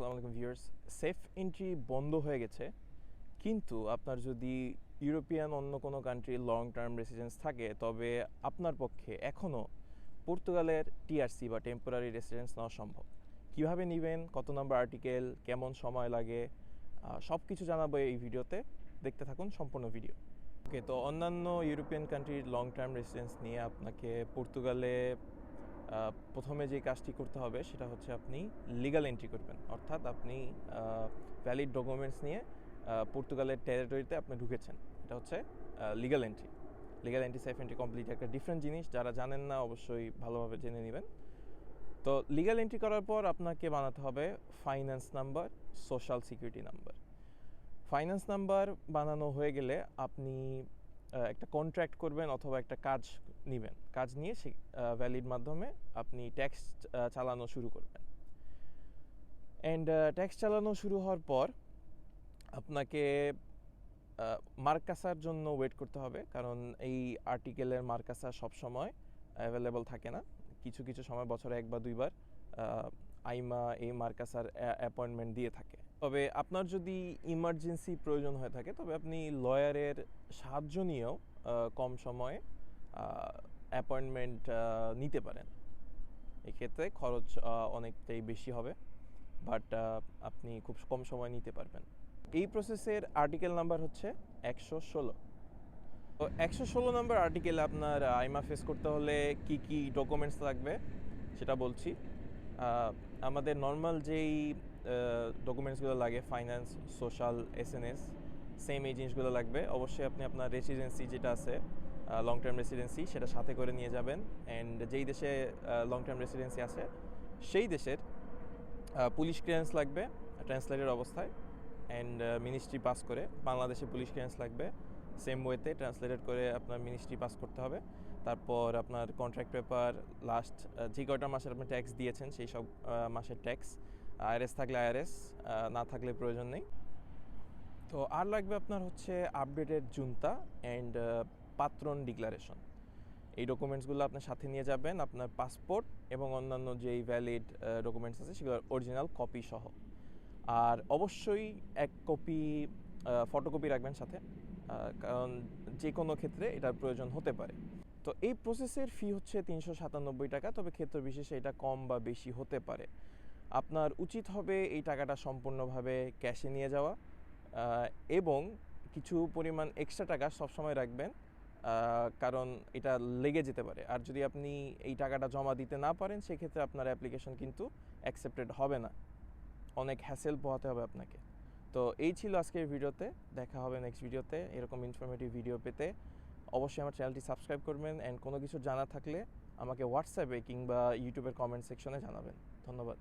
আসসালামু আলাইকুম viewers. SEF entry বন্ধ হয়ে গেছে। কিন্তু আপনার যদি ইউরোপিয়ান অন্য কোনো কান্ট্রি লং টার্ম রেসিডেন্স থাকে, তবে আপনার পক্ষে এখনও পর্তুগালের টিআরসি বা টেম্পোরারি রেসিডেন্স নেওয়া সম্ভব। কীভাবে নেবেন, কত নম্বর আর্টিকেল কেমন সময় লাগে সব কিছু জানাব এই ভিডিওতে। দেখতে থাকুন সম্পূর্ণ ভিডিও ওকে তো অন্যান্য ইউরোপিয়ান কান্ট্রির লং টার্ম রেসিডেন্স নিয়ে আপনাকে পর্তুগালে প্রথমে যে কাজটি করতে হবে সেটা হচ্ছে আপনি লিগাল এন্ট্রি করবেন। অর্থাৎ আপনি ভ্যালিড ডকুমেন্টস নিয়ে পর্তুগালের টেরিটরিতে আপনি ঢুকেছেন। এটা হচ্ছে legal entry legal entry safe entry complete একটা ডিফারেন্ট জিনিস। যারা জানেন না, অবশ্যই ভালোভাবে জেনে নেবেন। তো লিগাল এন্ট্রি করার পর আপনাকে বানাতে হবে finance number social security number finance number বানানো হয়ে গেলে আপনি একটা কন্ট্রাক্ট করবেন অথবা একটা কাজ নেবেন। কাজ নিয়ে সেই ভ্যালির মাধ্যমে আপনি ট্যাক্স চালানো শুরু করবেন। অ্যান্ড ট্যাক্স চালানো শুরু হওয়ার পর আপনাকে মার্কাসার জন্য ওয়েট করতে হবে। কারণ এই আর্টিকেলের মার্কাসা সবসময় অ্যাভেলেবল থাকে না। কিছু কিছু সময় বছরে এক বা দুইবার আইমা এই মার্কাসার অ্যাপয়েন্টমেন্ট দিয়ে থাকে। তবে আপনার যদি ইমার্জেন্সি প্রয়োজন হয়ে থাকে, তবে আপনি লয়ারের সাহায্য নিয়েও কম সময়ে অ্যাপয়েন্টমেন্ট নিতে পারেন। এক্ষেত্রে খরচ অনেকটাই বেশি হবে বাট আপনি খুব কম সময় নিতে পারবেন। এই প্রসেসের আর্টিকেল নাম্বার হচ্ছে একশো ষোলো। তো একশো ষোলো নম্বর আর্টিকেলে আপনার আইমা ফেস করতে হলে কি কি ডকুমেন্টস লাগবে, সেটা বলছি। আমাদের নর্মাল যেই ডকুমেন্টসগুলো লাগে finance social S N S same এই জিনিসগুলো লাগবে। অবশ্যই আপনি আপনার রেসিডেন্সি যেটা আছে লং টার্ম রেসিডেন্সি সেটা সাথে করে নিয়ে যাবেন। অ্যান্ড যেই দেশে লং টার্ম রেসিডেন্সি আছে, সেই দেশের পুলিশ ক্লিয়ারেন্স লাগবে ট্রান্সলেটের অবস্থায়। অ্যান্ড মিনিস্ট্রি পাস করে, বাংলাদেশে পুলিশ ক্লিয়ারেন্স লাগবে। সেম ওয়েতে ট্রান্সলেটেড করে আপনার মিনিস্ট্রি পাস করতে হবে। তারপর আপনার কন্ট্রাক্ট পেপার লাস্ট যে কয়টা মাসের আপনি ট্যাক্স দিয়েছেন, সেই সব মাসের ট্যাক্স আইআরএস থাকলে আইআরএস না থাকলে প্রয়োজন নেই। তো আর লাগবে আপনার হচ্ছে আপডেটেড জুনতা। অ্যান্ড পাত্রন ডিক্লারেশন এই ডকুমেন্টসগুলো আপনার সাথে নিয়ে যাবেন, আপনার পাসপোর্ট এবং অন্যান্য যেই ভ্যালিড ডকুমেন্টস আছে সেগুলোর অরিজিনাল কপি সহ। আর অবশ্যই এক কপি ফটোকপি রাখবেন সাথে কারণ যে কোনো ক্ষেত্রে এটার প্রয়োজন হতে পারে। তো এই প্রসেসের ফি হচ্ছে তিনশো সাতানব্বই টাকা, তবে ক্ষেত্র বিশেষে এটা কম বা বেশি হতে পারে। আপনার উচিত হবে এই টাকাটা সম্পূর্ণভাবে ক্যাশে নিয়ে যাওয়া এবং কিছু পরিমাণ এক্সট্রা টাকা সবসময় রাখবেন কারণ এটা লেগে যেতে পারে। আর যদি আপনি এই টাকাটা জমা দিতে না পারেন, সেক্ষেত্রে আপনার অ্যাপ্লিকেশন কিন্তু অ্যাকসেপ্টেড হবে না। অনেক হ্যাসেল পোহাতে হবে আপনাকে। তো এই ছিল আজকের ভিডিওতে। দেখা হবে নেক্সট ভিডিওতে। এরকম ইনফরমেটিভ ভিডিও পেতে অবশ্যই আমার চ্যানেলটি সাবস্ক্রাইব করবেন অ্যান্ড কোনো কিছু জানা থাকলে আমাকে হোয়াটসঅ্যাপে কিংবা ইউটিউবের কমেন্ট সেকশনে জানাবেন। ধন্যবাদ।